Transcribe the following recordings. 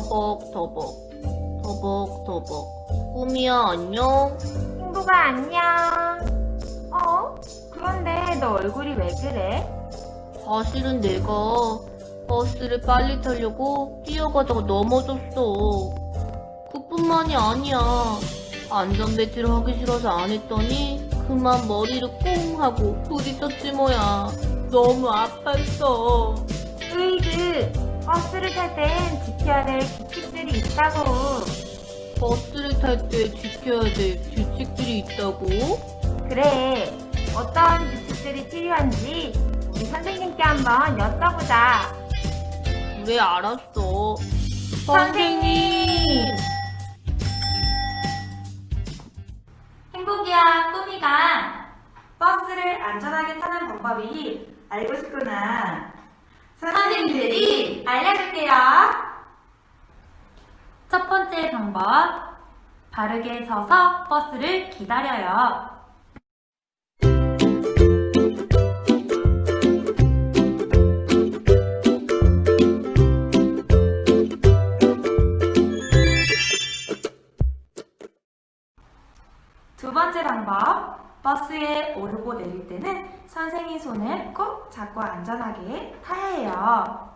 더벅더벅. 더벅더벅. 꾸미야 안녕. 행복아 안녕. 어? 그런데 너 얼굴이 왜 그래? 사실은 내가 버스를 빨리 타려고 뛰어가다가 넘어졌어. 그뿐만이 아니야. 안전벨트를 하기 싫어서 안 했더니 그만 머리를 꽁 하고 부딪혔지 뭐야. 너무 아팠어. 으이그 버스를 탈 땐 지켜야 될 규칙들이 있다고 버스를 탈 때 지켜야 될 규칙들이 있다고? 그래 어떤 규칙들이 필요한지 우리 선생님께 한번 여쭤보자 그래 알았어 선생님! 행복이야, 꾸미가 버스를 안전하게 타는 방법이 알고 싶구나. 선생님들이 알려줄게요. 첫 번째 방법. 바르게 서서 버스를 기다려요. 두 번째 방법. 버스에 오르고 내릴 때는 선생님 손을 꼭 잡고 안전하게 타야 해요.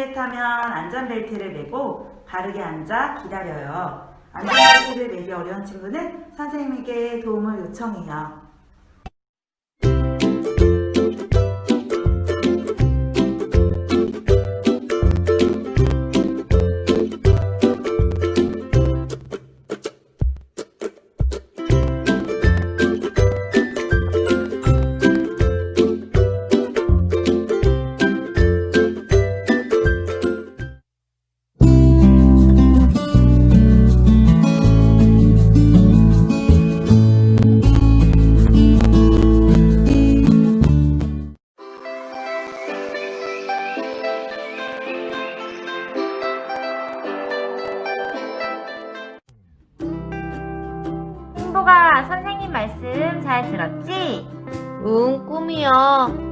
버스에 타면 안전벨트를 매고 바르게 앉아 기다려요. 안전벨트를 매기 어려운 친구는 선생님에게 도움을 요청해요.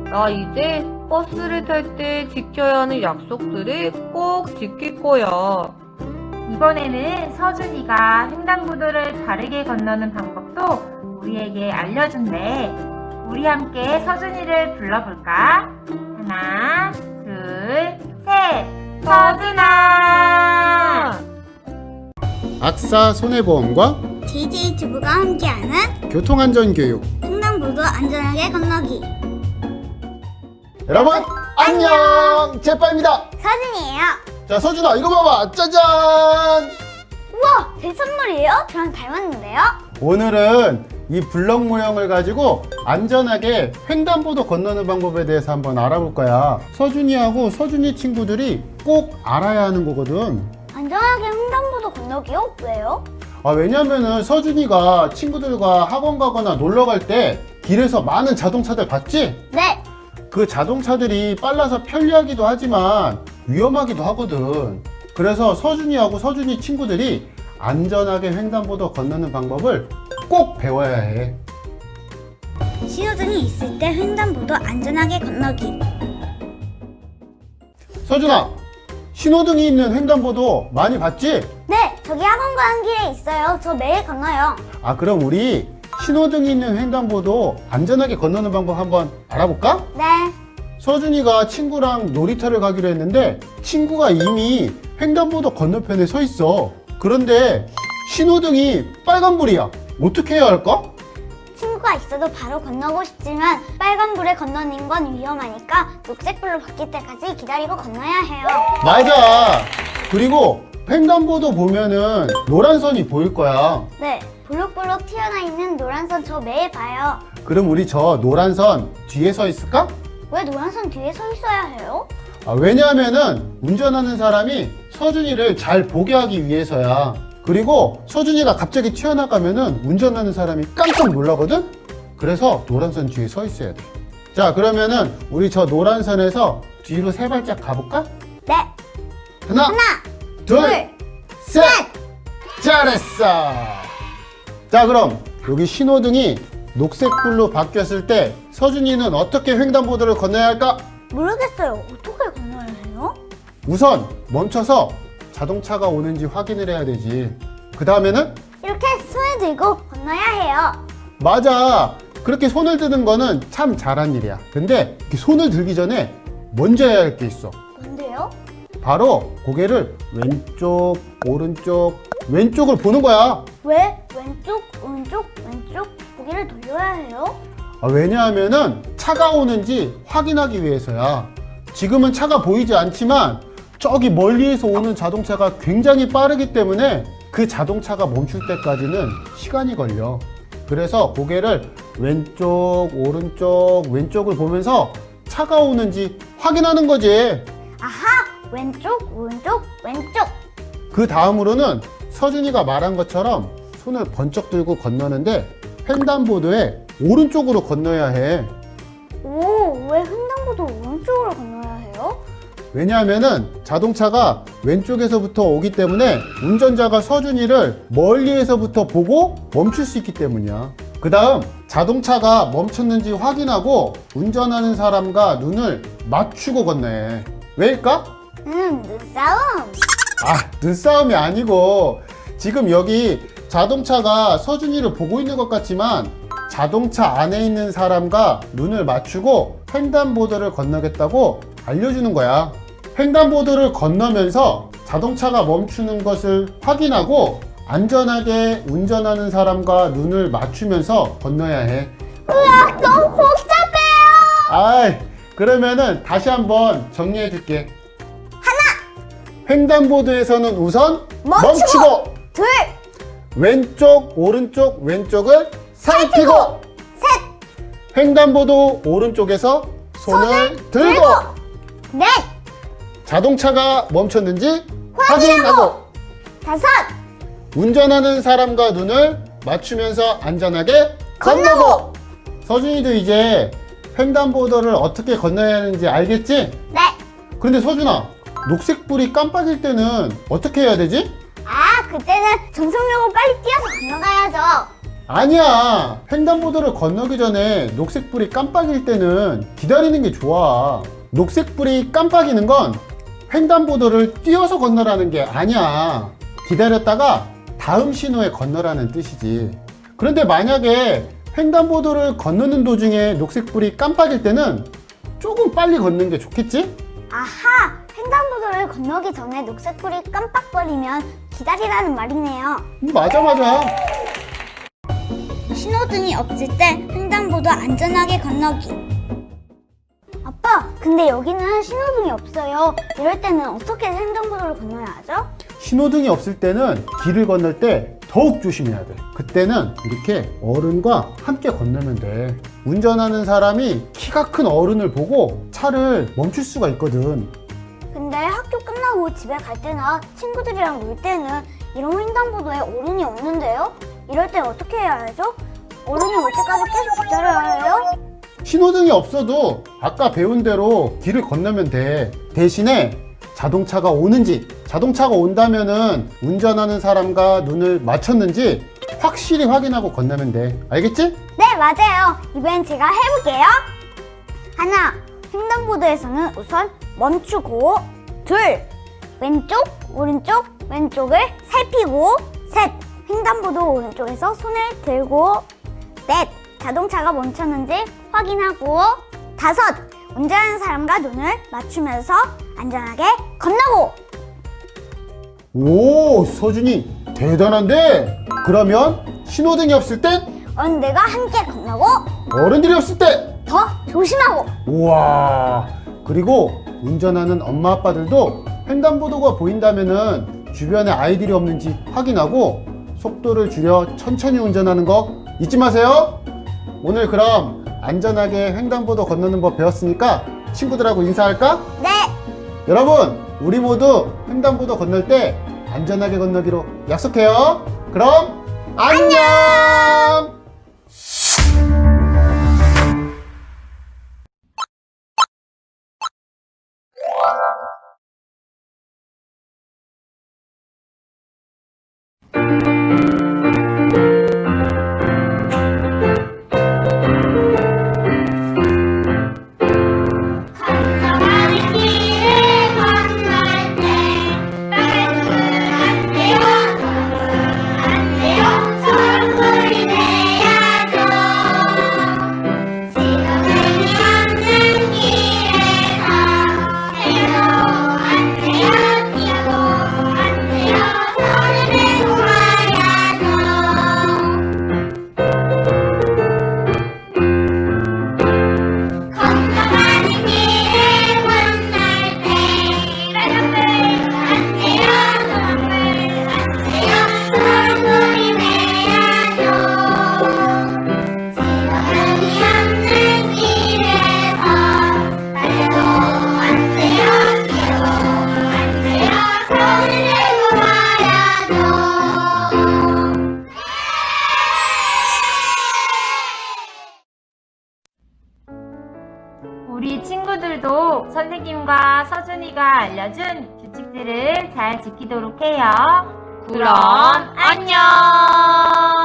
나 이제 버스를 탈 때 지켜야 하는 약속들을 꼭 지킬 거야. 이번에는 서준이가 횡단보도를 바르게 건너는 방법도 우리에게 알려준대. 우리 함께 서준이를 불러볼까? 하나, 둘, 셋. 서준아! 악사 손해보험과 DJ 주부가 함께하는 교통안전교육 횡단보도 안전하게 건너기 여러분 안녕 제빠입니다 사진이에요 자 서준아 이거 봐봐 짜잔 우와 제 선물이에요? 저랑 닮았는데요? 오늘은 이 블럭 모형을 가지고 안전하게 횡단보도 건너는 방법에 대해서 한번 알아볼 거야 서준이하고 서준이 친구들이 꼭 알아야 하는 거거든 안전하게 횡단보도 건너기요? 왜요? 아, 왜냐면은 서준이가 친구들과 학원 가거나 놀러 갈 때 길에서 많은 자동차들 봤지? 네 그 자동차들이 빨라서 편리하기도 하지만 위험하기도 하거든. 그래서 서준이하고 서준이 친구들이 안전하게 횡단보도 건너는 방법을 꼭 배워야 해. 신호등이 있을 때 횡단보도 안전하게 건너기 서준아, 신호등이 있는 횡단보도 많이 봤지? 네 저기 학원 가는 길에 있어요 저 매일 건너요 아, 그럼 우리 신호등이 있는 횡단보도 안전하게 건너는 방법 한번 알아볼까? 네 서준이가 친구랑 놀이터를 가기로 했는데 친구가 이미 횡단보도 건너편에 서 있어. 그런데 신호등이 빨간불이야. 어떻게 해야 할까? 친구가 있어도 바로 건너고 싶지만 빨간불에 건너는 건 위험하니까 녹색불로 바뀔 때까지 기다리고 건너야 해요 맞아. 그리고 횡단보도 보면은 노란 선이 보일 거야. 네 볼록볼록 튀어나 있는 노란 선 저 매일 봐요 그럼 우리 저 노란 선 뒤에 서 있을까? 왜 노란 선 뒤에 서 있어야 해요? 아, 왜냐하면은 운전하는 사람이 서준이를 잘 보게 하기 위해서야. 그리고 서준이가 갑자기 튀어나가면은 운전하는 사람이 깜짝 놀라거든? 그래서 노란선 뒤에 서 있어야 돼. 자, 그러면은 우리 저 노란선에서 뒤로 세 발짝 가볼까? 네. 하나, 하나, 둘, 둘, 셋! 잘했어! 자, 그럼 여기 신호등이 녹색불로 바뀌었을 때 서준이는 어떻게 횡단보도를 건너야 할까? 모르겠어요. 어떻게 건너야 해요? 우선 멈춰서 자동차가 오는지 확인을 해야 되지. 그 다음에는 이렇게 손에 들고 건너야 해요. 맞아. 그렇게 손을 드는 거는 참 잘한 일이야. 근데 이렇게 손을 들기 전에 먼저 해야 할 게 있어. 뭔데요? 바로 고개를 왼쪽, 오른쪽, 왼쪽을 보는 거야. 왜 왼쪽, 오른쪽, 왼쪽 고개를 돌려야 해요? 아, 왜냐하면은 차가 오는지 확인하기 위해서야. 지금은 차가 보이지 않지만 저기 멀리에서 오는 자동차가 굉장히 빠르기 때문에 그 자동차가 멈출 때까지는 시간이 걸려. 그래서 고개를 왼쪽, 오른쪽, 왼쪽을 보면서 차가 오는지 확인하는 거지. 아하! 왼쪽, 오른쪽, 왼쪽. 그 다음으로는 서준이가 말한 것처럼 손을 번쩍 들고 건너는데 횡단보도에 오른쪽으로 건너야 해. 오, 왜 횡단보도 오른쪽으로 건너야 해요? 왜냐하면은 자동차가 왼쪽에서부터 오기 때문에 운전자가 서준이를 멀리에서부터 보고 멈출 수 있기 때문이야. 그 다음 자동차가 멈췄는지 확인하고 운전하는 사람과 눈을 맞추고 해. 왜일까? 음, 눈싸움. 아, 눈싸움이 아니고 지금 여기 자동차가 서준이를 보고 있는 것 같지만 자동차 안에 있는 사람과 눈을 맞추고 횡단보도를 건너겠다고 알려주는 거야. 횡단보도를 건너면서 자동차가 멈추는 것을 확인하고 안전하게 운전하는 사람과 눈을 맞추면서 건너야 해. 우와, 너무 복잡해요! 아이, 그러면은 다시 한번 정리해 줄게. 횡단보도에서는 우선 멈추고! 멈추고 둘, 왼쪽, 오른쪽, 왼쪽을 살피고 셋, 횡단보도 오른쪽에서 손을, 들고, 넷, 자동차가 멈췄는지 확인하고 다섯, 운전하는 사람과 눈을 맞추면서 안전하게 건너고 건너고! 서준이도 이제 횡단보도를 어떻게 건너야 하는지 알겠지? 네. 그런데 서준아 녹색불이 깜빡일 때는 어떻게 해야 되지? 아, 그때는 전속력으로 빨리 뛰어서 건너가야죠. 아니야. 횡단보도를 건너기 전에 녹색불이 깜빡일 때는 기다리는 게 좋아. 녹색불이 깜빡이는 건 횡단보도를 뛰어서 건너라는 게 아니야. 기다렸다가 다음 신호에 건너라는 뜻이지. 그런데 만약에 횡단보도를 건너는 도중에 녹색불이 깜빡일 때는 조금 빨리 걷는 게 좋겠지? 아하, 횡단보도를 건너기 전에 녹색불이 깜빡거리면 기다리라는 말이네요. 음, 맞아, 맞아. 신호등이 없을 때 횡단보도 안전하게 건너기. 아빠, 근데 여기는 신호등이 없어요. 이럴 때는 어떻게 횡단보도를 건너야 하죠? 신호등이 없을 때는 길을 건널 때 더욱 조심해야 돼. 그때는 이렇게 어른과 함께 건너면 돼. 운전하는 사람이 키가 큰 어른을 보고 차를 멈출 수가 있거든. 근데 학교 끝나고 집에 갈 때나 친구들이랑 놀 때는 이런 횡단보도에 어른이 없는데요? 이럴 때 어떻게 해야 하죠? 어른이 올 때까지 계속 기다려야 해요? 신호등이 없어도 아까 배운 대로 길을 건너면 돼. 대신에 자동차가 오는지, 자동차가 온다면은 운전하는 사람과 눈을 맞췄는지 확실히 확인하고 건너면 돼. 알겠지? 네, 맞아요. 이번엔 제가 해볼게요. 하나, 횡단보도에서는 우선 멈추고, 둘, 왼쪽, 오른쪽, 왼쪽을 살피고, 셋, 횡단보도 오른쪽에서 손을 들고, 넷, 자동차가 멈췄는지 확인하고, 다섯, 운전하는 사람과 눈을 맞추면서 안전하게 건너고, 오, 서준이 대단한데? 그러면 신호등이 없을 땐? 어른들과 함께 건너고, 어른들이 없을 때? 더 조심하고, 우와 그리고 운전하는 엄마 아빠들도 횡단보도가 보인다면은 주변에 아이들이 없는지 확인하고 속도를 줄여 천천히 운전하는 거 잊지 마세요 오늘 그럼 안전하게 횡단보도 건너는 법 배웠으니까 친구들하고 인사할까? 네, 여러분, 우리 모두 횡단보도 건널 때 안전하게 건너기로 약속해요. 그럼 안녕! 알려준 규칙들을 잘 지키도록 해요. 그럼 안녕!